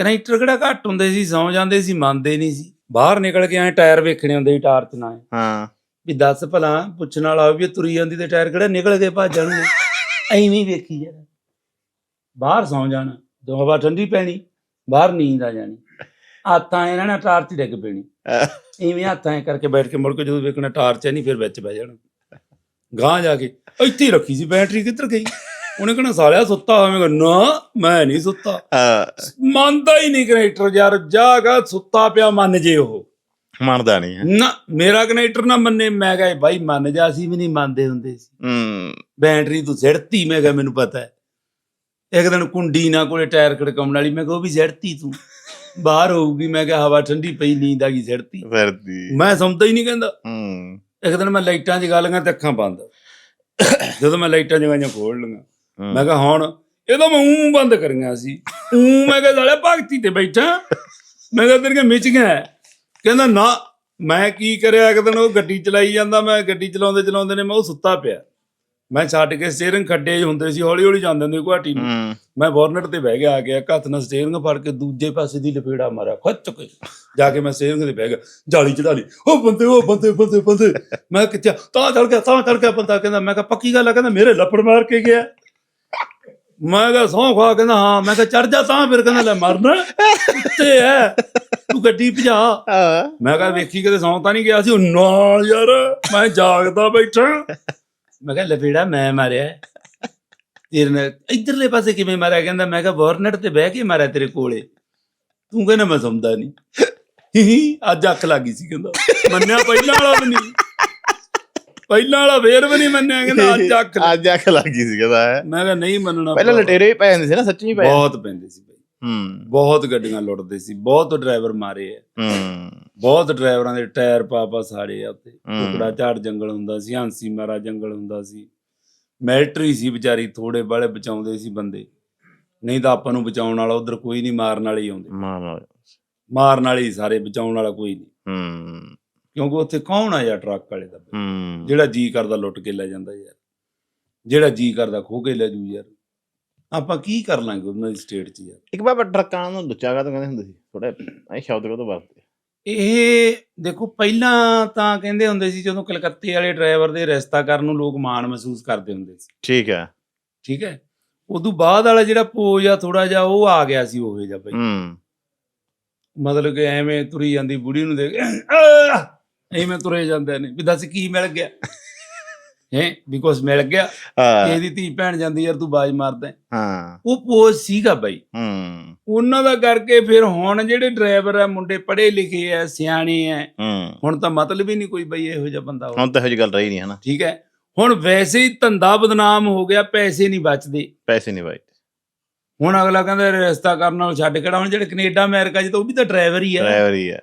Connector ਕਿਹੜਾ ਘੱਟ ਹੁੰਦੇ ਸੀ ਸੌ ਜਾਂਦੇ ਸੀ ਮੰਨਦੇ ਨਹੀਂ ਸੀ। ਬਾਹਰ ਨਿਕਲ ਕੇ ਐ ਟਾਇਰ ਵੇਖਣੇ ਹੁੰਦੇ ਸੀ ਟਾਰਚ ਨਾਲ ਹਾਂ। ਵੀ ਦੱਸ ਭਲਾ ਪੁੱਛਣ ਵਾਲਾ ਵੀ ਤੁਰੀ ਜਾਂਦੀ ਤੇ ਟਾਇਰ ਕਿਹੜਾ ਨਿਕਲ ਕੇ ਭੱਜ ਜਾਣਗੇ ਐਵੇਂ ਹੀ ਵੇਖੀ ਜਾ ਬਾਹਰ ਸੌ ਜਾਣਾ ਜਦੋਂ ਹਵਾ ਠੰਡੀ ਪੈਣੀ ਬਾਹਰ ਨੀਂਦ ਆ ਜਾਣੀ। ਹੱਥਾਂ ਇਹਨਾਂ ਨਾਲ ਟਾਰਚ ਡਿੱਗ ਪੈਣੀ। ਇਵੇਂ ਹੱਥਾਂ ਐ ਕਰਕੇ ਬੈਠ ਕੇ ਮੁੜ ਕੇ ਜਦੋਂ ਵੇਖਣਾ ਟਾਰਚ ਹੈ ਨਹੀਂ ਫਿਰ ਵਿੱਚ ਬਹਿ ਜਾਣਾ। ਗਾਂ ਜਾ ਕੇ ਇੱਥੇ ਰੱਖੀ ਸੀ ਬੈਟਰੀ ਕਿੱਧਰ ਗਈ? ਉਹਨੇ ਕਹਣਾ ਸਾਲਿਆ ਸੁੱਤਾ ਹੋਵੇਂਗਾ ਨਾ ਮੈਂ ਨਹੀਂ ਸੁੱਤਾ। ਮੰਨਦਾ ਹੀ ਨਹੀਂ ਕਨੈਕਟਰ ਯਾਰ ਜਾਗਾ ਸੁੱਤਾ ਪਿਆ ਮੰਨ ਜੇ ਉਹ। ਮੰਨਦਾ ਨਹੀਂ ਹੈ। ਨਾ ਮੇਰਾ ਕਨੈਕਟਰ ਨਾ ਮੰਨੇ। ਮੈਂ ਕਿਹਾ ਬਾਈ ਮੰਨ ਜਾ ਅਸੀਂ ਵੀ ਨਹੀਂ ਮੰਨਦੇ ਹੁੰਦੇ ਸੀ। ਹੂੰ। ਬੈਟਰੀ ਤੂੰ ਸਿੜਤੀ ਮੈਂ ਕਿਹਾ ਮੈਨੂੰ ਪਤਾ ਹੈ। ਇੱਕ ਦਿਨ ਕੁੰਡੀ ਨਾ ਕੋਲੇ ਟਾਇਰ ਖੜਕਾਉਣ ਵਾਲੀ ਮੈਂ ਕਿਹਾ ਉਹ ਵੀ ਸਿੜਤੀ ਤੂੰ। ਬਾਹਰ ਹੋਊਗੀ ਮੈਂ ਕਿਹਾ ਹਵਾ ਠੰਡੀ ਪਈ ਨੀਂਦ ਆ ਗਈ ਸਿੜਤੀ। ਫਿਰਦੀ। ਮੈਂ ਸਮਝਦਾ ਹੀ ਨਹੀਂ ਕਹਿੰਦਾ। ਹੂੰ। ਇੱਕ ਦਿਨ ਮੈਂ ਲਾਈਟਾਂ ਜਗਾ ਲਈਆਂ ਤੇ ਅੱਖਾਂ ਬੰਦ। ਜਦੋਂ ਮੈਂ ਲਾਈਟਾਂ ਜਗਾਈਆਂ ਖੋਲ ਲਈਆਂ। ਮੈਂ ਕਿਹਾ ਹੁਣ ਇਹ ਤਾਂ ਮੈਂ ਊਂ ਬੰਦ ਕਰੀਆਂ ਸੀ। ਊਂ ਮੈਂ ਕਿਹਾ ਸਾਲੇ ਭਗਤੀ ਤੇ ਬੈਠਾ। ਮੈਂ ਕਿਹਾ ਤੇਰੀਆਂ ਮਿਚ ਗਿਆ ਕਹਿੰਦਾ ਨਾ ਮੈਂ ਕੀ ਕਰਿਆ? ਇੱਕ ਦਿਨ ਉਹ ਗੱਡੀ ਚਲਾਈ ਜਾਂਦਾ ਮੈਂ ਗੱਡੀ ਚਲਾਉਂਦੇ ਚਲਾਉਂਦੇ ਨੇ ਮੈਂ ਉਹ ਸੁੱਤਾ ਪਿਆ। ਮੈਂ ਛੱਡ ਕੇ ਸਟੀਅਰਿੰਗ ਖੱਡੇ ਹੁੰਦੇ ਸੀ ਹੌਲੀ ਹੌਲੀ ਜਾਂਦੇ ਹੁੰਦੇ ਗੁਹਾਟੀ ਨੂੰ। ਮੈਂ ਬੋਰਨਟ ਤੇ ਬਹਿ ਗਿਆ ਆ ਕੇ ਇੱਕ ਹੱਥ ਨਾਲ ਸਟੀਅਰਿੰਗ ਫੜ ਕੇ ਦੂਜੇ ਪਾਸੇ ਦੀ ਲਪੇੜਾ ਮਾਰਿਆ ਖੱਚ ਕੇ। ਜਾ ਕੇ ਮੈਂ ਸਟੀਅਰਿੰਗ ਤੇ ਬਹਿ ਗਿਆ ਜਾਲੀ ਚੜਾ ਲਈ। ਉਹ ਬੰਦੇ ਉਹ ਬੰਦੇ ਬੰਦੇ ਬੰਦੇ। ਮੈਂ ਕਿਹਾ ਤਾਂ ਚੜ ਗਿਆ ਤਾਂ ਚੜ ਗਿਆ ਬੰਦਾ। ਕਹਿੰਦਾ ਮੈਂ ਕਿਹਾ ਪੱਕੀ ਗੱਲ ਆ ਕਹਿੰਦਾ ਮੇਰੇ ਲੱਪੜ ਮਾਰ ਕੇ ਗਿਆ। ਮੈਂ ਕਿਹਾ ਸੌਂ ਖਾ ਕਹਿੰਦਾ ਹਾਂ ਮੈਂ ਕਿਹਾ ਚੜ ਜਾ ਤਾਂ ਫਿਰ ਕਹਿੰਦਾ ਲੈ ਮਰਨਾ। ਉੱਤੇ ਐ ਤੂੰ ਗੱਡੀ ਭਜਾ। ਮੈਂ ਕਿਹਾ ਵੇਖੀ ਕਿਤੇ ਸੌਂ ਤਾਂ ਨਹੀਂ ਗਿਆ ਸੀ ਨਾਲ ਯਾਰ ਮੈਂ ਜਾਗਦਾ ਬੈਠਾ। ਮੈਂ ਕਿਹਾ ਲਪੇੜਾ ਮੈਂ ਮਾਰਿਆ। ਤੇਰੇ ਨੇ ਇਧਰਲੇ ਪਾਸੇ ਕਿਵੇਂ ਮਾਰਿਆ? ਕਹਿੰਦਾ ਮੈਂ ਕਿਹਾ ਵਾਰਨਟ ਤੇ ਬਹਿ ਕੇ ਮਾਰਿਆ ਤੇਰੇ ਕੋਲੇ। ਤੂੰ ਕਹਿੰਦਾ ਮੈਂ ਸਮਝਦਾ ਨਹੀਂ। ਹੀ ਅੱਜ ਅੱਖ ਲੱਗੀ ਸੀ ਕਹਿੰਦਾ। ਮੰਨਿਆ ਪਹਿਲਾਂ ਵਾਲਾ ਵੀ ਨਹੀਂ। ਪਹਿਲਾਂ ਵਾਲਾ ਫੇਰ ਵੀ ਨਹੀਂ ਮੰਨਿਆ ਕਹਿੰਦਾ ਅੱਜ ਅੱਖ। ਅੱਜ ਅੱਖ ਲੱਗੀ ਸੀ ਕਹਿੰਦਾ ਹੈ। ਮੈਂ ਕਿਹਾ ਨਹੀਂ ਮੰਨਣਾ ਪਹਿਲਾਂ। ਲਟੇਰੇ ਪੈ ਜਾਂਦੇ ਸੀ ਨਾ ਸੱਚੀ ਪੈ ਬਹੁਤ ਪੈਂਦੇ ਸੀ ਬਈ। ਹੂੰ। ਬਹੁਤ ਗੱਡੀਆਂ ਲੁੱਟਦੇ ਸੀ ਬਹੁਤ ਡਰਾਈਵਰ ਮਾਰੇ ਆ। ਹੂੰ। ਬਹੁਤ ਡਰਾਈਵਰਾਂ ਦੇ ਟਾਇਰ ਪਾ ਪਾ ਸਾੜੇ ਆ ਉੱਤੇ ਹੂੰ। ਟੁਕੜਾ ਝਾੜ ਜੰਗਲ ਹੁੰਦਾ ਸੀ ਹਾਂਸੀ ਮਾਰਾ ਜੰਗਲ ਹੁੰਦਾ ਸੀ। ਮਿਲਟਰੀ ਸੀ ਵਿਚਾਰੀ ਥੋੜੇ ਬਾਲੇ ਬਚਾਉਂਦੇ ਸੀ ਬੰਦੇ। ਨਹੀਂ ਤਾਂ ਆਪਾਂ ਨੂੰ ਬਚਾਉਣ ਵਾਲਾ ਉਧਰ ਕੋਈ ਨਹੀਂ ਮਾਰਨ ਵਾਲੇ ਹੀ ਆਉਂਦੇ। ਮਾਂ ਮਾਂ ਮਾਰਨ ਵਾਲੇ ਹੀ ਸਾਰੇ ਬਚਾਉਣ ਵਾਲਾ ਕੋਈ ਨਹੀਂ। ਹੂੰ। ਕਿਉਂਕਿ ਉੱਥੇ ਕੌਣ ਆ ਯਾਰ ਟਰੱਕ ਵਾਲੇ ਦਾ? ਹੂੰ। ਜਿਹੜਾ ਜੀ ਕਰਦਾ ਲੁੱਟ ਕੇ ਲੈ ਜਾਂਦਾ ਯਾਰ। ਜਿਹੜਾ ਜੀ ਕਰਦਾ ਖੋ ਕੇ ਲੈ ਜੂ ਯਾਰ। ਆਪਾਂ ਕੀ ਕਰ ਲਾਂਗੇ ਉਹਨਾਂ ਦੀ ਸਟੇਟ 'ਚ ਯਾਰ? ਇੱਕ ਵਾਰ ਟਰੱਕਾਂ ਨੂੰ ਲੁੱਚਾ ਕਾ ਕਹਿੰਦੇ ਹੁੰਦੇ ਸੀ? ਥੋੜਾ ਐ ਸ਼ਬਦ ਕਦੋਂ ਵਰਤੇ ਇਹ ਦੇਖੋ ਪਹਿਲਾਂ ਤਾਂ ਕਹਿੰਦੇ ਹੁੰਦੇ ਸੀ ਜਦੋਂ ਕਲਕੱਤੇ ਵਾਲੇ ਡਰਾਈਵਰ ਦੇ ਰਸਤਾ ਕਰਨ ਨੂੰ ਲੋਕ ਮਾਣ ਮਹਿਸੂਸ ਕਰਦੇ ਹੁੰਦੇ ਸੀ। ਠੀਕ ਹੈ। ਠੀਕ ਹੈ? ਉਦੋਂ ਬਾਅਦ ਵਾਲਾ ਜਿਹੜਾ ਪੋਜ ਆ ਥੋੜਾ ਜਿਹਾ ਉਹ ਆ ਗਿਆ ਸੀ ਉਹੇ ਜਿਹਾ ਬਈ। ਹੂੰ। ਮਤਲਬ ਕਿ ਐਵੇਂ ਤੁਰੀ ਜਾਂਦੀ ਬੁੜੀ ਨੂੰ ਦੇਖ ਆਹ! ਐਵੇਂ ਤੁਰੇ ਜਾਂਦੇ ਨੇ ਵੀ ਦੱਸ ਕੀ ਮਿਲ ਗਿਆ? ਹੈ? ਕੁਛ ਮਿਲ ਗਿਆ। ਇਹਦੀ ਧੀ ਭੈਣ ਜਾਂਦੀ ਯਾਰ ਤੂੰ ਬਾਜ ਮਾਰਦਾ ਹੈ। ਉਹ ਪੋਜ ਸੀਗਾ ਬਈ। ਹੂੰ। ਉਹਨਾਂ ਦਾ ਕਰਕੇ ਫਿਰ ਹੁਣ ਜਿਹੜੇ ਡਰਾਈਵਰ ਆ ਮੁੰਡੇ ਪੜ੍ਹੇ ਲਿਖੇ ਆ ਸਿਆਣੇ ਆ ਹੂੰ। ਹੁਣ ਤਾਂ ਮਤਲਬ ਹੀ ਨਹੀਂ ਕੋਈ ਬਈ ਇਹੋ ਜਿਹਾ ਬੰਦਾ ਹੁਣ ਤਾਂ ਇਹੋ ਜਿਹੀ ਗੱਲ ਰਹੀ ਨਹੀਂ ਹਨਾ? ਠੀਕ ਹੈ। ਹੁਣ ਵੈਸੇ ਹੀ ਧੰਦਾ ਬਦਨਾਮ ਹੋ ਗਿਆ ਪੈਸੇ ਨਹੀਂ ਬਚਦੇ। ਪੈਸੇ ਨਹੀਂ ਬਾਈ ਹੁਣ ਅਗਲਾ ਕਹਿੰਦਾ ਰਿਸ਼ਤਾ ਕਰਨ ਨਾਲ ਛੱਡ ਕਿਹੜਾ? ਹੁਣ ਜਿਹੜੇ ਕੈਨੇਡਾ ਅਮਰੀਕਾ 'ਚ ਤਾਂ ਉਹ ਵੀ ਤਾਂ ਡਰਾਈਵਰ ਹੀ ਆ। ਡਰਾਈਵਰ ਹੀ ਹੈ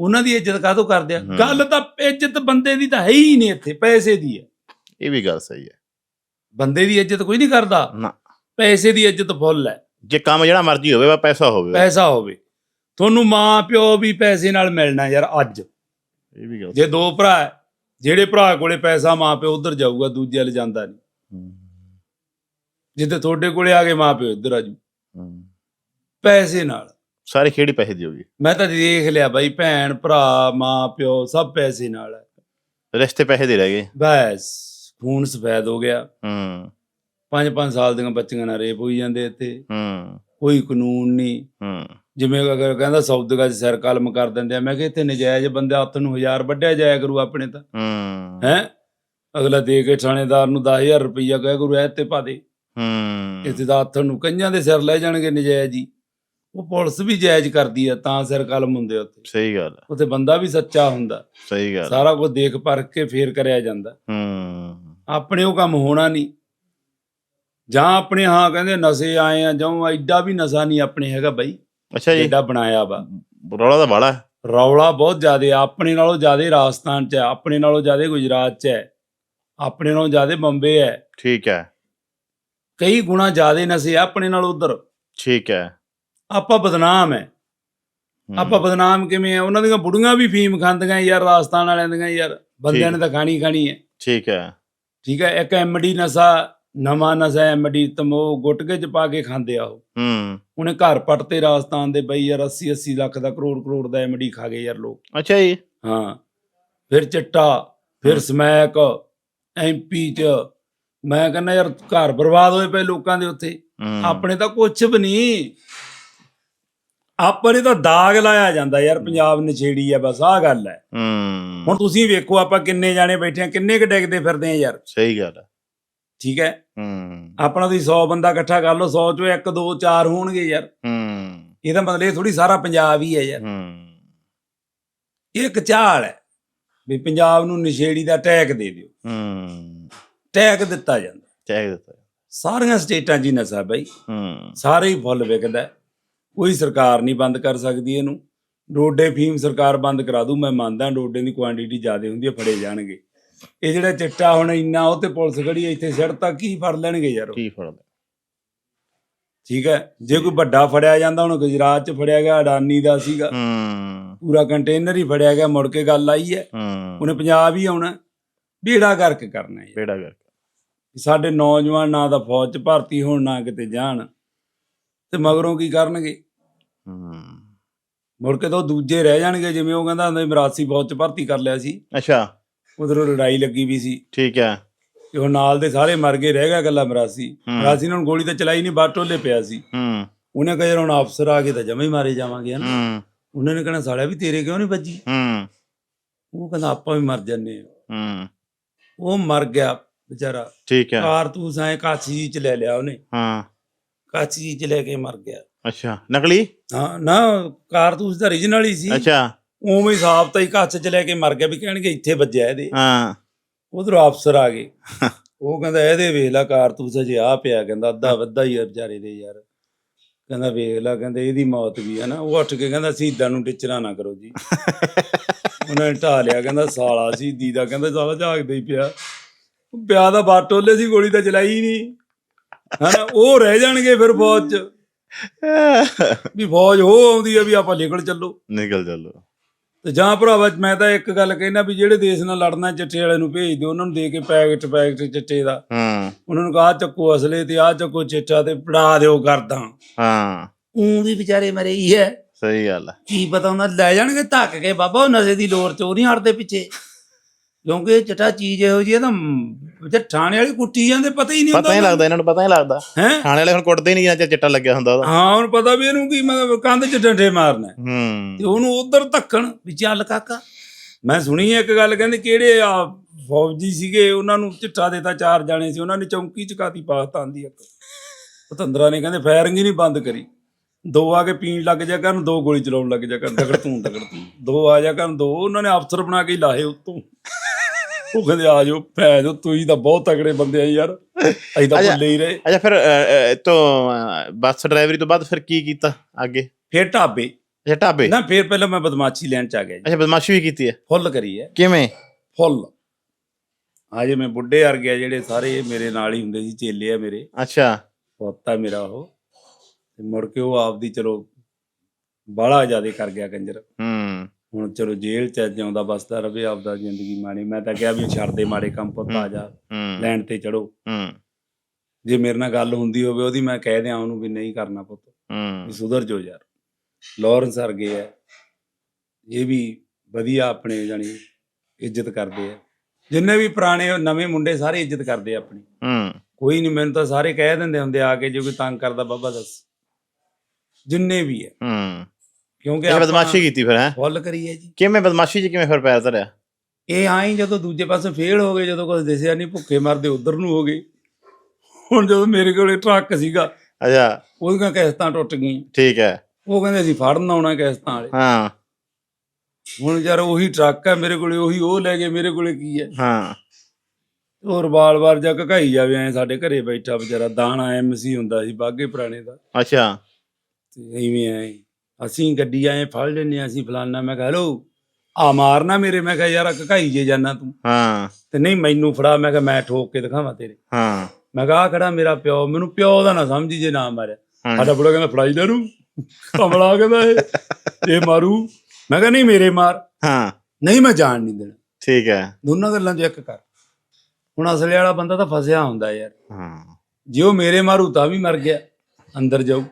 ਉਹਨਾਂ ਦੀ ਇੱਜ਼ਤ ਕਾਹਤੋਂ ਕਰਦੇ ਆ। ਗੱਲ ਤਾਂ ਇੱਜ਼ਤ ਬੰਦੇ ਦੀ ਤਾਂ ਹੈ ਹੀ ਨਹੀਂ ਇੱਥੇ ਪੈਸੇ ਦੀ ਹੈ। ਇਹ ਵੀ ਗੱਲ ਸਹੀ ਹੈ। ਬੰਦੇ ਦੀ ਇੱਜ਼ਤ ਕੋਈ ਨਹੀਂ ਕਰਦਾ। ਨਾ। ਪੈਸੇ ਦੀ ਇੱਜ਼ਤ ਫੁੱਲ ਹੈ। ਜੇ ਕੰਮ ਜਿਹੜਾ ਮਰਜ਼ੀ ਹੋਵੇ ਬਸ ਪੈਸਾ ਹੋਵੇ। ਪੈਸਾ ਹੋਵੇ। ਤੁਹਾਨੂੰ ਮਾਂ ਪਿਓ ਵੀ ਪੈਸੇ ਨਾਲ ਮਿਲਣਾ ਯਾਰ ਅੱਜ। ਇਹ ਵੀ ਗੱਲ ਜੇ ਦੋ ਭਰਾ ਹੈ, ਜਿਹੜੇ ਭਰਾ ਕੋਲੇ ਪੈਸਾ ਮਾਂ ਪਿਓ ਉਧਰ ਜਾਊਗਾ ਦੂਜੇ ਵੱਲ ਜਾਂਦਾ ਨਹੀਂ। ਜਿੱਦੇ ਤੁਹਾਡੇ ਕੋਲੇ ਆ ਗਏ ਮਾਂ ਪਿਓ ਇੱਧਰ ਆਜੂ ਹੂੰ। ਪੈਸੇ ਨਾਲ। ਸਾਰੀ ਖੇੜੀ ਪੈਸੇ ਦੀ ਹੋਗੀ ਮੈਂ ਤਾਂ ਦੇਖ ਲਿਆ ਬਾਈ ਭੈਣ ਭਰਾ ਮਾਂ ਪਿਓ ਸਭ ਪੈਸੇ ਨਾਲ। ਹੈ ਰਿਸ਼ਤੇ ਪੈਸੇ ਦੇ ਰਹਿ ਗਏ। ਬਸ ਖੂਨ ਸਫੈਦ ਹੋ ਗਿਆ। ਹੂੰ। ਪੰਜ ਪੰਜ ਸਾਲ ਦੀਆਂ ਬੱਚੀਆਂ ਨਾਲ ਰੇਪ ਹੋਈ ਜਾਂਦੇ ਇੱਥੇ। ਹੂੰ। ਕੋਈ ਕਾਨੂੰਨ ਨਹੀਂ। ਹੂੰ। ਜਿਵੇਂ ਅਗਰ ਕਹਿੰਦਾ ਸੌਦਗਾ ਚ ਸਿਰ ਕਲਮ ਕਰ ਦਿੰਦੇ ਆ ਮੈਂ ਕਿਹਾ ਇੱਥੇ ਨਜਾਇਜ਼ ਬੰਦੇ ਹੱਥ ਨੂੰ ਹਜ਼ਾਰ ਵੱਢਿਆ ਜਾਇਆ ਕਰੂ ਆਪਣੇ ਤਾਂ। ਹੂੰ। ਹੈ? ਅਗਲਾ ਦੇ ਕੇ ਥਾਣੇਦਾਰ ਨੂੰ 10000 ਰੁਪਈਆ ਕਹਿ ਕਰੂ ਐ ਤੇ ਪਾ ਦੇ। ਹੂੰ। ਇੱਥੇ ਦਾ ਹੱਥ ਨੂੰ ਕਈਆਂ ਦੇ ਸਿਰ ਲੈ ਜਾਣਗੇ ਨਜਾਇਜ਼ ਹੀ। ਉਹ ਪੁਲਿਸ ਵੀ ਜਾਇਜ਼ ਕਰਦੀ ਆ ਤਾਂ ਸਿਰ ਕਲਮ ਹੁੰਦੇ ਆ ਉੱਥੇ। ਸਹੀ ਗੱਲ ਹੈ, ਉੱਥੇ ਬੰਦਾ ਵੀ ਸੱਚਾ ਹੁੰਦਾ। ਸਹੀ ਗੱਲ। ਸਾਰਾ ਕੁਝ ਦੇਖ ਪਰਖ ਕੇ ਫੇਰ ਕਰਿਆ ਜਾਂਦਾ। ਹੂੰ। ਆਪਣੇ ਉਹ ਕੰਮ ਹੋਣਾ ਨਹੀਂ। ਜਾਂ ਆਪਣੇ ਹਾਂ ਕਹਿੰਦੇ ਨਸ਼ੇ ਆਏ ਆ ਜਾਂ ਐਡਾ ਵੀ ਨਸ਼ਾ ਨਹੀਂ ਆਪਣੇ ਹੈਗਾ ਬਾਈ। ਅੱਛਾ ਜੀ। ਜਿਹੜਾ ਬਣਾਇਆ ਵਾ। ਰੌਲਾ ਤਾਂ ਬਾਲਾ। ਰੌਲਾ ਬਹੁਤ ਜ਼ਿਆਦਾ ਆਪਣੇ ਨਾਲੋਂ ਜ਼ਿਆਦਾ ਰਾਜਸਥਾਨ 'ਚ ਹੈ ਆਪਣੇ ਨਾਲੋਂ ਜ਼ਿਆਦਾ ਗੁਜਰਾਤ 'ਚ ਹੈ ਆਪਣੇ ਨਾਲੋਂ ਜ਼ਿਆਦਾ ਬੰਬੇ ਹੈ। ਠੀਕ ਹੈ। ਕਈ ਗੁਣਾ ਜ਼ਿਆਦਾ ਨਸ਼ੇ ਆ ਆਪਣੇ ਨਾਲੋਂ ਉਧਰ। ਠੀਕ ਹੈ। ਆਪਾਂ ਬਦਨਾਮ ਹੈ। ਆਪਾਂ ਬਦਨਾਮ ਕਿਵੇਂ ਆ ਉਹਨਾਂ ਦੀਆਂ ਬੁੜੀਆਂ ਵੀ ਫੀਮ ਖਾਂਦੀਆਂ ਯਾਰ ਰਾਜਸਥਾਨ ਵਾਲਿਆਂ ਦੀਆਂ ਯਾਰ। ਬੰਦਿਆਂ ਨੇ ਤਾਂ ਖਾਣੀ ਖਾਣੀ ਹੈ ਠੀਕ ਹੈ ਠੀਕ ਹੈ ਇੱਕ ਐਮਡੀ ਨਸ਼ਾ ਨਵਾਂ ਨਸ਼ਾ ਐਮਡੀ ਤਮੋ ਗੁਟਕੇ ਚ ਪਾ ਕੇ ਖਾਂਦੇ ਆ ਉਹ। ਹੂੰ। ਉਹਨੇ ਘਰ ਪੜਤੇ ਰਾਜਸਥਾਨ ਦੇ ਬਈ ਯਾਰ 80 80 ਲੱਖ ਦਾ ਕਰੋੜ ਕਰੋੜ ਦਾ ਐਮਡੀ ਖਾ ਗਏ ਯਾਰ ਲੋਕ। ਅੱਛਾ ਜੀ। ਹਾਂ। ਫਿਰ ਚਿੱਟਾ ਫਿਰ। ਸਮੈਕ ਐਮਪੀ ਚ। ਮੈਂ ਕਹਿੰਦਾ ਯਾਰ ਘਰ ਬਰਬਾਦ ਹੋਏ ਪਏ ਲੋਕਾਂ ਦੇ ਉੱਥੇ। ਹੂੰ। ਆਪਣੇ ਤਾਂ ਕੁਝ ਵੀ ਨਹੀਂ। ਆਪਣੇ ਤਾਂ ਦਾਗ ਲਾਇਆ ਜਾਂਦਾ ਯਾਰ ਪੰਜਾਬ ਨਛੇੜੀ ਆ ਬਸ ਆਹ ਗੱਲ ਹੈ। ਹੂੰ। ਹੁਣ ਤੁਸੀਂ ਵੇਖੋ ਆਪਾਂ ਕਿੰਨੇ ਜਾਣੇ ਬੈਠੇ ਆ ਕਿੰਨੇ ਕ ਡਿੱਗਦੇ ਫਿਰਦੇ ਆ ਯਾਰ। ਸਹੀ ਗੱਲ ਹੈ ਠੀਕ ਹੈ? ਹੂੰ। ਆਪਣਾ ਤੁਸੀਂ 100 ਬੰਦਾ ਇਕੱਠਾ ਕਰ ਲਓ 100 ਚੋਂ 1 2 4 ਹੋਣਗੇ ਯਾਰ। ਹੂੰ। ਇਹਦਾ ਮਤਲਬ ਇਹ ਥੋੜੀ ਸਾਰਾ ਪੰਜਾਬ ਹੀ ਹੈ ਯਾਰ। ਹੂੰ। ਇਹ ਇੱਕ ਚਾਲ ਹੈ ਵੀ ਪੰਜਾਬ ਨੂੰ ਨਸ਼ੇੜੀ ਦਾ ਟੈਗ ਦੇ ਦਿਓ। ਹੂੰ। ਟੈਗ ਦਿੱਤਾ ਜਾਂਦਾ। ਚਾਹ ਦਿੱਤਾ ਸਾਰੀਆਂ ਸਟੇਟਾਂ 'ਚ ਹੀ ਨਸ਼ਾ ਬਈ। ਹੂੰ। ਸਾਰੇ ਹੀ ਫੁੱਲ ਵਿਕਦਾ ਹੈ। ਕੋਈ ਸਰਕਾਰ ਨਹੀਂ ਬੰਦ ਕਰ ਸਕਦੀ ਇਹਨੂੰ। ਡੋਡੇ ਫੀਮ ਸਰਕਾਰ ਬੰਦ ਕਰਾ ਦੂ ਮੈਂ ਮੰਨਦਾ ਡੋਡੇ ਦੀ ਕੁਆਂਟੀਟੀ ਜ਼ਿਆਦਾ ਹੁੰਦੀ ਹੈ ਫੜੇ ਜਾਣਗੇ। ਇਹ ਜਿਹੜਾ ਚਿੱਟਾ ਹੁਣ ਇੰਨਾ ਉਹ ਤੇ ਪੁਲਿਸ ਖੜੀ ਹੈ ਇੱਥੇ ਸਿਰ ਤੱਕ ਕੀ ਫੜ ਲੈਣਗੇ ਯਾਰ? ਕੀ ਫੜਦਾ? ਠੀਕ ਹੈ ਜੇ ਕੋਈ ਵੱਡਾ ਫੜਿਆ ਜਾਂਦਾ ਹੁਣ ਗੁਜਰਾਤ 'ਚ ਫੜਿਆ ਗਿਆ ਅਡਾਨੀ ਦਾ ਸੀਗਾ। ਹੂੰ। ਪੂਰਾ ਕੰਟੇਨਰ ਹੀ ਫੜਿਆ ਗਿਆ ਮੁੜ ਕੇ ਗੱਲ ਆਈ ਹੈ। ਹੂੰ। ਉਹਨੇ ਪੰਜਾਬ ਹੀ ਆਉਣਾ ਬੇੜਾ ਕਰਕੇ ਕਰਨਾ ਹੈ। ਬੇੜਾ ਕਰ ਸਾਡੇ ਨੌਜਵਾਨ ਨਾ ਤਾਂ ਫੌਜ 'ਚ ਭਰਤੀ ਹੋਣ ਨਾ ਕਿਤੇ ਜਾਣ। ਤੇ ਮਗਰੋਂ ਕੀ ਕਰਨਗੇ? ਮੁੜ ਕੇ ਤਾਂ ਉਹ ਦੂਜੇ ਰਹਿ ਜਾਣਗੇ ਜਿਵੇਂ ਉਹ ਕਹਿੰਦਾ ਹੁੰਦਾ ਸੀ ਮਰਾਸੀ ਫੌਜ 'ਚ ਭਰਤੀ ਕਰ ਲਿਆ ਸੀ। ਅੱਛਾ। ਉਧਰੋਂ ਲੜਾਈ ਲੱਗੀ ਵੀ ਸੀ। ਠੀਕ ਹੈ। ਤੇ ਉਹ ਨਾਲ ਦੇ ਸਾਰੇ ਮਰ ਗਏ ਰਹਿ ਗਿਆ ਗੱਲਾਂ ਮਰਾਸੀ ਹੂੰ। ਮਰਾਸੀ ਨੇ ਹੁਣ ਗੋਲੀ ਤਾਂ ਚਲਾਈ ਨਹੀਂ ਬਾਹਰ ਟੋਲੇ ਪਿਆ ਸੀ। ਹੂੰ। ਉਹਨੇ ਕਿਹਾ ਯਾਰ ਹੁਣ ਅਫਸਰ ਆ ਗਏ ਤਾਂ ਜਮੇ ਹੀ ਮਾਰੇ ਜਾਵਾਂਗੇ ਹਨਾ। ਹੂੰ। ਉਹਨਾਂ ਨੇ ਕਹਿਣਾ ਸਾਲਿਆ ਵੀ ਤੇਰੇ ਕਿਉਂ ਨਹੀਂ ਵੱਜੀ? ਹੂੰ। ਉਹ ਕਹਿੰਦਾ ਆਪਾਂ ਵੀ ਮਰ ਜੰਨੇ ਆ ਹੂੰ। ਉਹ ਮਰ ਗਿਆ ਵਿਚਾਰਾ। ਠੀਕ ਹੈ। ਕਾਰਤੂਸ ਐ ਕਾਛੀ ਜੀ ਚ ਲੈ ਲਿਆ ਉਹਨੇ। ਹਾਂ। ਕਾਛੀ ਜੀ ਚ ਲੈ ਕੇ ਮਰ ਗਿਆ। ਅੱਛਾ ਨਕਲੀ? ਹਾਂ ਨਾ ਕਾਰਤੂਸ ਦਾ origignal ਹੀ ਸੀ। ਅੱਛਾ। ਉਵੇਂ ਹੀ ਸਾਫ਼ ਤਾਂ ਹੀ ਕੱਚ ਚ ਲੈ ਕੇ ਮਰ ਗਿਆ ਵੀ ਕਹਿਣਗੇ ਇੱਥੇ ਵੱਜਿਆ ਇਹਦੇ। ਹਾਂ। ਉਧਰੋਂ ਅਫਸਰ ਆ ਗਏ। ਉਹ ਕਹਿੰਦਾ ਇਹਦੇ ਵੇਖ ਲਾ ਕਾਰਤੂਸ ਅਜੇ ਆ ਪਿਆ। ਕਹਿੰਦਾ ਅੱਧਾ ਵੱਧਾ ਹੀ ਆ ਵਿਚਾਰੇ ਦੇ ਯਾਰ। ਕਹਿੰਦਾ ਵੇਖ ਲਾ। ਕਹਿੰਦੇ ਇਹਦੀ ਮੌਤ ਵੀ ਹੈ ਨਾ। ਉਹ ਉੱਠ ਕੇ ਕਹਿੰਦਾ ਸ਼ਹੀਦਾਂ ਨੂੰ ਟਿਚਰਾ ਨਾ ਕਰੋ ਜੀ। ਉਹਨਾਂ ਨੇ ਢਾ ਲਿਆ ਕਹਿੰਦਾ ਸਾਲਾ ਸ਼ਹੀਦੀ ਦਾ। ਕਹਿੰਦਾ ਸਾਲਾ ਝਾਕਦਾ ਹੀ ਪਿਆ। ਪਿਆ ਦਾ ਬਾਟੋਲੇ ਸੀ ਗੋਲੀ ਤਾਂ ਚਲਾਈ ਨਹੀਂ। ਹਨਾ ਉਹ ਰਹਿ ਜਾਣਗੇ ਫਿਰ ਫੌਜ ਚ। ਵੀ ਫੌਜ ਹੋ ਆਉਂਦੀ ਆ ਵੀ ਆਪਾਂ ਨਿਕਲ ਚੱਲੋ। ਨਿਕਲ ਚੱਲੋ। ਤੇ ਜਾਂ ਭਰਾਵਾ ਮੈਂ ਤਾਂ ਇੱਕ ਗੱਲ ਕਹਿਣਾ ਵੀ ਜਿਹੜੇ ਦੇਸ਼ ਨਾਲ ਲੜਨਾ ਚਿੱਟੇ ਵਾਲੇ ਨੂੰ ਭੇਜ ਦਿਓ ਉਹਨਾਂ ਨੂੰ ਦੇ ਕੇ ਪੈਕਟ ਪੈਕਟ ਚਿੱਟੇ ਦਾ। ਹਾਂ। ਉਹਨਾਂ ਨੂੰ ਕਹਾ ਚੱਕੋ ਅਸਲੇ ਤੇ ਆਹ ਚੱਕੋ ਚਿੱਟਾ ਤੇ ਫੜਾ ਦਿਓ ਕਰਦਾ ਹਾਂ। ਉਹ ਵੀ ਵਿਚਾਰੇ ਮਰੇ ਹੀ ਹੈ ਸਹੀ ਗੱਲ ਹੈ ਕੀ ਪਤਾ ਉਹਨਾਂ ਲੈ ਜਾਣਗੇ ਧੱਕ ਕੇ ਬਾਬਾ ਉਹ ਨਸ਼ੇ ਦੀ ਲੋਰ ਚ ਉਹ ਨਹੀਂ ਹਟਦੇ ਪਿੱਛੇ। ਕਿਉਂਕਿ ਇਹ ਚਿੱਟਾ ਚੀਜ਼ ਇਹੋ ਜਿਹੀ ਹੈ ਤਾਂ ਵਿੱਚ ਠਾਣੇ ਵਾਲੀ ਕੁੱਟੀ ਜਾਂਦੇ ਪਤਾ ਹੀ ਨਹੀਂ ਪਤਾ ਨਹੀਂ ਲੱਗਦਾ ਇਹਨਾਂ ਨੂੰ ਪਤਾ ਨਹੀਂ ਲੱਗਦਾ। ਹੈ? ਥਾਣੇ ਵਾਲੇ ਹੁਣ ਕੁੱਟਦੇ ਨਹੀਂ ਚਿਰ ਚਿੱਟਾ ਲੱਗਿਆ ਹੁੰਦਾ ਉਹਦਾ। ਹਾਂ ਉਹਨੂੰ ਪਤਾ ਵੀ ਇਹਨੂੰ ਕੀ ਮਤਲਬ ਕੰਧ ਚ ਡੰਡੇ ਮਾਰਨਾ ਹੈ। ਤੇ ਹੂੰ ਉਹਨੂੰ ਉਧਰ ਧੱਕਣ ਵੀ ਚੱਲ ਕਾਕਾ। ਮੈਂ ਸੁਣੀ ਇੱਕ ਗੱਲ ਕਹਿੰਦੇ ਕਿਹੜੇ ਆ ਫੌਜੀ ਸੀਗੇ ਉਹਨਾਂ ਨੂੰ ਚਿੱਟਾ ਦਿੱਤਾ ਚਾਰ ਜਾਣੇ ਸੀ ਉਹਨਾਂ ਨੇ ਚੌਂਕੀ ਚਕਾਤੀ ਪਾਕਿਸਤਾਨ ਦੀ ਇੱਕ। ਪਤੰਦਰਾ ਨੇ ਕਹਿੰਦੇ ਫਾਇਰਿੰਗ ਹੀ ਨਹੀਂ ਬੰਦ ਕਰੀ। ਦੋ ਆ ਕੇ ਪੀਣ ਲੱਗ ਜਾ ਕਰਨ ਦੋ ਗੋਲੀ ਚਲਾਉਣ ਲੱਗ ਜਾ ਕਰਨ ਤਗੜ ਤੂੰ ਤਗੜ ਤੂੰ ਦੋ ਆ ਜਾ ਕਰਨ ਦੋ ਉਹਨਾਂ ਨੇ ਅਫਸਰ ਬਣਾ ਕੇ ਹੀ ਲਾਹੇ ਉੱਤੋਂ। ਉਹ ਕਹਿੰਦੇ ਆ ਜਾਓ ਭੈ ਜੋ ਤੁਸੀਂ ਤਾਂ ਬਹੁਤ ਤਗੜੇ ਬੰਦੇ ਆ ਯਾਰ। ਅਸੀਂ ਤਾਂ। ਭੁੱਲੇ ਹੀ ਰਹੇ। ਅੱਛਾ ਫਿਰ ਅ, ਅ, ਤੋਂ ਅ, ਬੱਸ ਡਰਾਈਵਰੀ ਤੋਂ ਬਾਅਦ ਫਿਰ ਕੀ ਕੀਤਾ ਅੱਗੇ? ਫਿਰ ਢਾਬੇ। ਅੱਛਾ ਢਾਬੇ? ਨਾ ਫਿਰ ਪਹਿਲਾਂ ਮੈਂ ਬਦਮਾਸ਼ੀ ਲੈਣ ਚ ਆ ਗਿਆ ਜੀ। ਅੱਛਾ ਬਦਮਾਸ਼ੀ ਵੀ ਕੀਤੀ ਹੈ? ਫੁੱਲ ਕਰੀ ਹੈ। ਕਿਵੇਂ? ਫੁੱਲ। ਅਜੇ ਮੈਂ ਬੁੱਢੇ ਵਰਗੇ ਆ ਜਿਹੜੇ ਸਾਰੇ ਮੇਰੇ ਨਾਲ ਹੀ ਹੁੰਦੇ ਸੀ ਚੇਲੇ ਆ ਮੇਰੇ। ਅੱਛਾ। ਪੋਤਾ ਮੇਰਾ ਉਹ। ਤੇ ਮੁੜ ਕੇ ਉਹ ਆਪਦੀ ਚਲੋ ਬਾਹਲਾ ਜਿਆਦੇ ਕਰ ਗਿਆ ਕੰਜਰ। ਹੂੰ। ਹੁਣ ਚਲੋ ਜੇਲ੍ਹ ਚ ਜਿਉਂਦਾ ਬਸਦਾ ਰਵੇ ਆਪਦਾ ਜ਼ਿੰਦਗੀ ਮਾਣੀ ਮੈਂ ਤਾਂ ਕਿਹਾ ਵੀ ਛੱਡ ਦੇ ਮਾੜੇ ਕੰਮ ਪੁੱਤ ਆ ਜਾ ਲੈਣ ਤੇ ਚੜੋ ਜੇ ਮੇਰੇ ਨਾਲ ਗੱਲ ਹੁੰਦੀ ਹੋਵੇ ਉਹਦੀ ਮੈਂ ਕਹਿ ਦਿਆਂ ਉਹਨੂੰ ਵੀ ਨਹੀਂ ਕਰਨਾ ਪੁੱਤ। ਵੀ ਸੁਧਰ ਜੋ ਯਾਰ। ਲਾਰੈਂਸ ਵਰਗੇ ਆ। ਇਹ ਵੀ ਵਧੀਆ ਆਪਣੇ ਜਾਣੀ ਇੱਜ਼ਤ ਕਰਦੇ ਆ। ਜਿੰਨੇ ਵੀ ਪੁਰਾਣੇ ਨਵੇਂ ਮੁੰਡੇ ਸਾਰੇ ਇੱਜ਼ਤ ਕਰਦੇ ਆ ਆਪਣੀ। ਹੂੰ। ਕੋਈ ਨਹੀਂ ਮੈਨੂੰ ਤਾਂ ਸਾਰੇ ਕਹਿ ਦਿੰਦੇ ਹੁੰਦੇ ਆ ਕੇ ਜੇ ਕੋਈ ਤੰਗ ਕਰਦਾ ਬਾਬਾ ਦੱਸ। ਜਿੰਨੇ ਵੀ ਹੈ ਹੂੰ। ਕਿਉਂਕਿ ਇਹ ਆਪਾਂ ਬਦਮਾਸ਼ੀ ਕੀਤੀ ਫਿਰ ਹੈ? ਫੁੱਲ ਕਰੀਏ ਜੀ। ਕਿਵੇਂ ਬਦਮਾਸ਼ੀ 'ਚ ਕਿਵੇਂ ਫਿਰ ਪੈਰ ਧਰਿਆ? ਇਹ ਆਈ ਜਦੋਂ ਦੂਜੇ ਪਾਸੇ ਫੇਲ ਹੋ ਗਏ ਜਦੋਂ ਕੁਝ ਦਿਸਿਆ ਨਹੀਂ ਭੁੱਖੇ ਮਰਦੇ ਉਧਰ ਨੂੰ ਹੋ ਗਏ। ਹੁਣ ਜਦੋਂ ਮੇਰੇ ਕੋਲੇ ਟਰੱਕ ਸੀਗਾ ਅੱਛਾ। ਉਹਦੀਆਂ ਕਿਸ਼ਤਾਂ ਟੁੱਟ ਗਈਆਂ। ਠੀਕ ਹੈ। ਉਹ ਕਹਿੰਦੇ ਅਸੀਂ ਫੜਨ ਆਉਣਾ ਕਿਸ਼ਤਾਂ ਵਾਲੇ। ਹਾਂ। ਹੁਣ ਯਾਰ ਉਹੀ ਟਰੱਕ ਹੈ ਮੇਰੇ ਕੋਲੇ ਉਹੀ ਉਹ ਲੈ ਗਏ ਮੇਰੇ ਕੋਲੇ ਕੀ ਹੈ? ਹਾਂ। ਹੋਰ ਬਾਲ-ਬਾਰ ਜਾ ਘਕਾਈ ਜਾਵੇ ਐ ਸਾਡੇ ਘਰੇ ਬੈਠਾ ਵਿਚਾਰਾ ਦਾਣਾ ਐਮਸੀ ਹੁੰਦਾ ਸੀ ਬਾਗੇ ਪੁਰਾਣੇ ਦਾ। ਅੱਛਾ। ਤੇ ਐਵੇਂ ਐ ਅਸੀਂ ਗੱਡੀ ਆਏ ਫੜ ਲੈਨੇ ਅਸੀਂ ਫਲਾਨਾ ਮੈਂ ਕਿਹਾ ਹਲੋ ਆ ਮਾਰਨਾ ਮੇਰੇ? ਮੈਂ ਕਿਹਾ ਯਾਰ ਘਕਾਈ ਜੇ ਜਾਨਾ ਤੂੰ। ਹਾਂ। ਤੇ ਨਹੀਂ ਮੈਨੂੰ ਫੜਾ ਮੈਂ ਕਿਹਾ ਮੈਂ ਠੋਕ ਕੇ ਦਿਖਾਵਾਂ ਤੇਰੇ। ਹਾਂ। ਮੈਂ ਕਿਹਾ ਆਹ ਕਿਹੜਾ ਮੇਰਾ ਪਿਓ। ਮੈਨੂੰ ਪਿਓ ਦਾ ਨਾ ਸਮਝੀ ਜੇ ਨਾ ਮਾਰਿਆ। ਸਾਡਾ ਬੁੜਾ ਕਹਿੰਦਾ ਫੜਾਈ ਲੈ ਨੂੰ ਕਮਲਾ ਕਹਿੰਦਾ ਇਹ ਇਹ ਮਾਰੂ। ਮੈਂ ਕਿਹਾ ਨਹੀਂ ਮੇਰੇ ਮਾਰ। ਹਾਂ। ਨਹੀਂ ਮੈਂ ਜਾਣ ਨਹੀਂ ਦੇਣਾ। ਠੀਕ ਹੈ। ਦੋਨਾਂ ਗੱਲਾਂ 'ਚ ਇੱਕ ਕਰ। ਹੁਣ ਅਸਲੇ ਵਾਲਾ ਬੰਦਾ ਤਾਂ ਫਸਿਆ ਹੁੰਦਾ ਯਾਰ। ਹਾਂ। ਜੇ ਉਹ ਮੇਰੇ ਮਾਰੂ ਤਾਂ ਵੀ ਮਰ ਗਿਆ ਅੰਦਰ ਜਾਊ।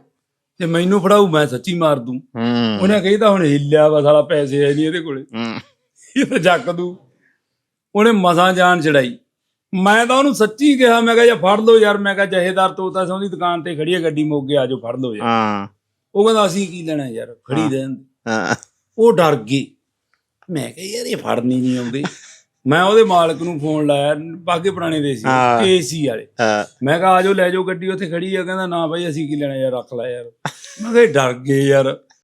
ਤੇ ਮੈਨੂੰ ਫੜਾਊ ਮੈਂ ਸੱਚੀ ਮਾਰ ਦੂੰ। ਹੂੰ। ਉਹਨੇ ਕਹੀਦਾ ਹੁਣ ਹਿੱਲਿਆ ਵਾ ਸਾਲਾ ਪੈਸੇ ਹੈ ਨਹੀਂ ਇਹਦੇ ਕੋਲੇ। ਹੂੰ। ਇਹ ਤਾਂ ਜੱਕ ਦੂ। ਉਹਨੇ ਮਸਾਂ ਜਾਨ ਛੜਾਈ ਮੈਂ ਤਾਂ ਉਹਨੂੰ ਸੱਚੀ ਕਿਹਾ ਮੈਂ ਕਿਹਾ ਯਾ ਫੜ ਲਓ ਯਾਰ। ਮੈਂ ਕਿਹਾ ਜਹੇਦਾਰ ਤੋਂ ਤਾਂ ਸੋਹਣੀ ਦੁਕਾਨ ਤੇ ਖੜੀ ਹੈ ਗੱਡੀ ਮੋਗੇ ਆਜੋ ਫੜ ਲਓ ਯਾਰ। ਹਾਂ। ਉਹ ਕਹਿੰਦਾ ਅਸੀਂ ਕੀ ਲੈਣਾ ਯਾਰ? ਖੜੀ। ਰਹਿਣ ਦੇ। ਹਾਂ। ਉਹ ਡਰ ਗਈ। ਮੈਂ ਕਿਹਾ ਯਾਰ ਇਹ ਫੜਨੀ ਨਹੀਂ ਆਉਂਦੀ। ਮੈਂ ਉਹਦੇ ਮਾਲਕ ਨੂੰ ਫੋਨ ਲਾਇਆ ਬਾਗੇ ਪੁਰਾਣੇ ਦੇ ਸੀ ਹਾਂ। ਏਸੀ ਵਾਲੇ। ਹਾਂ। ਮੈਂ ਕਿਹਾ ਆਜੋ ਲੈ ਜਾਓ ਗੱਡੀ ਉੱਥੇ ਖੜੀ ਆ। ਕਹਿੰਦਾ ਨਾ ਭਾਈ ਅਸੀਂ ਕੀ ਲੈਣਾ ਯਾਰ ਰੱਖ ਲੈ ਯਾਰ। ਮੈਂ ਕਿਹਾ ਇਹ ਡਰ ਗਏ ਯਾਰ।